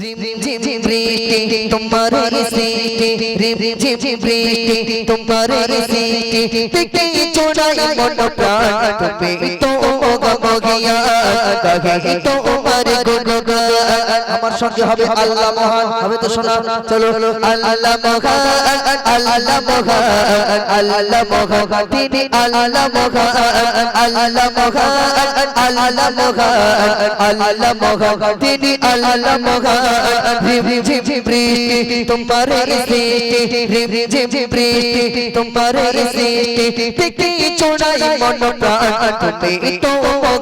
Rim झिम ब्रीटे तुम्हारे सीटे रिम झिम ब्रीटे तुम्हारे सीटे पिटे चुड़ाई मन प्राण पे तो गम गया कहे तो मर गया সঙ্গে হবে আল্লাহ মহান। হবে তো শোনা, চলো। আল্লাহ মহান আল্লাহ মহান আল্লাহ মহান। আল্লাহ মহান আল্লাহ মহান আল্লাহ মহান তিনি আল্লাহ মহান রিম ঝিম বৃষ্টি তোমার সৃষ্টি রিম ঝিম বৃষ্টি তোমার সৃষ্টি টিকি চোড়াই মন প্রাণ তুমি তো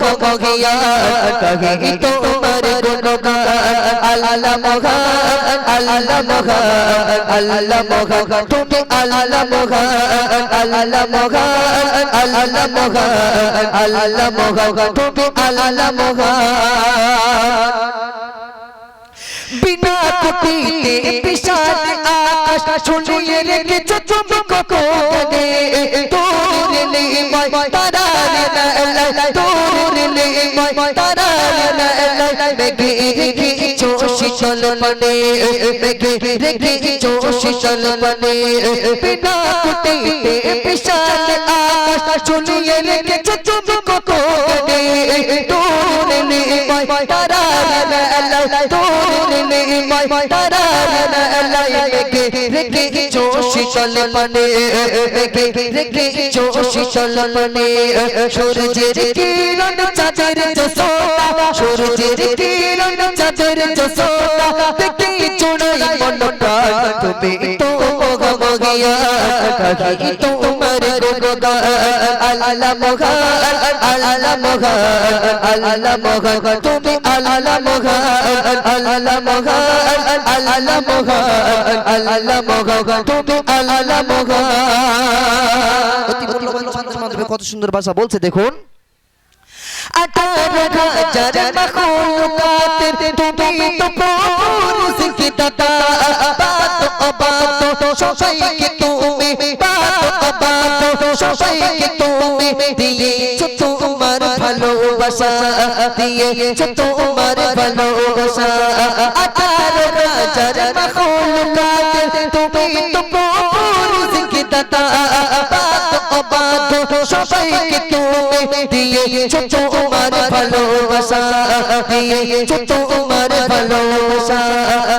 গগ গিয়া কহে তো আল্লাহ মহান আল্লাহ মহান আল্লাহ মহান তুমি আল্লাহ মহান আল্লাহ মহান আল্লাহ মহান আল্লাহ মহান তুমি আল্লাহ মহান বিনা কুটিতে বিশাল আকাশ তোর মেঘে রেখেছো শীতল মনে মেঘে রেখেছো শীতল মনে বিনা কুটিতে বিশাল আকাশ শুনিয়ে রেখেছ তুমি কোকনে তোর নিময় লাই তোর নিময় লাই মেঘে রেখেছো শীতল মনে মেঘে রেখেছো শীতল মনে সূর্যের কিরণ চাঁদের জসোতা সূর্যের কিরণ চাঁদের জসোতা দেখে চড়াই মনটা তুমি গম তোমার তুমি অতি মূল্যবান মাধ্যমে কত সুন্দর ভাষা বলছে দেখুন। আঠারো হাজার মখলুকাতের তুমি তো পুরুষ কি দাতা বাত অবাত সবাইকে সবাইকে তুমি দিয়েছ তোমার ভালোবাসা দিয়েছ তোমার ভালোবাসা। আঠারো হাজার মখলুকাতের তুমি তো পুরুষ কি দাতা বাত অবাত সবাইকে তুমি দিয়েছ তোমার ভালোবাসা দিয়েছ তোমার ভালোবাসা।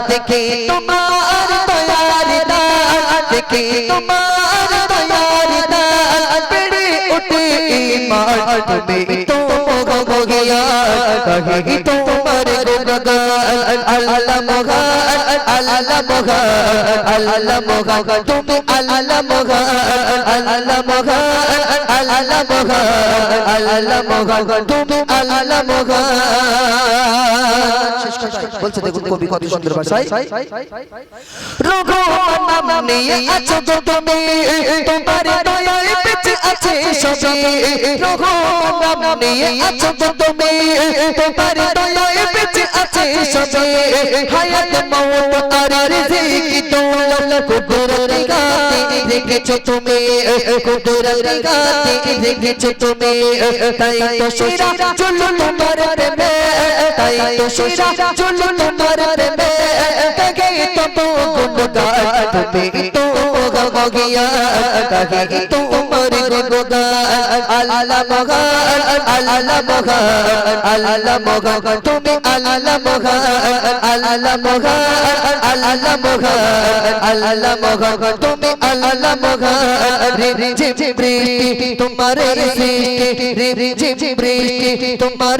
দেখে তোমার দয়ার দান দেখে তোমার দয়ার ইমান তুমি তো কহে তোমার গুণগান আল্লাহ মহান আল্লাহ মহান আল্লাহ মহান তুমি আল্লাহ মহান আল্লাহ মহান আল্লাহ মহান আল্লাহ মহান তুমি আল্লাহ মহান বলছে দেখুন কবি কত সুন্দর ভাষায়। রঘু নাম নিয়ে আছো গো তুমি, তোমার দয়ায় বেঁচে আছে সবে রঘু নাম নিয়ে আছো গো তুমি তোমার দয়ায় বেঁচে আছে সবে হায়াত মওত আর রিজিক দৌলত কুদরত গাতে রেখেছো তুমি কুদরত গাতে রেখেছো তুমি তাই তো শিরা চলো তোমার প্রেমে তাই তো শিরা চলো তোমার প্রেমে কহে তো গুণগান তুমি তো গগিয়া কহে, তোমার গুণগান, আল্লাহ মহান আল্লাহ মহান আল্লাহ মহান, তুমি আল্লাহ মহান আল্লাহ মহান আল্লাহ মহান আল্লাহ মহান, তুমি আল্লাহ মহান রে ঝিম বৃষ্টি, তোমার সৃষ্টি রে বৃষ্টি তোমার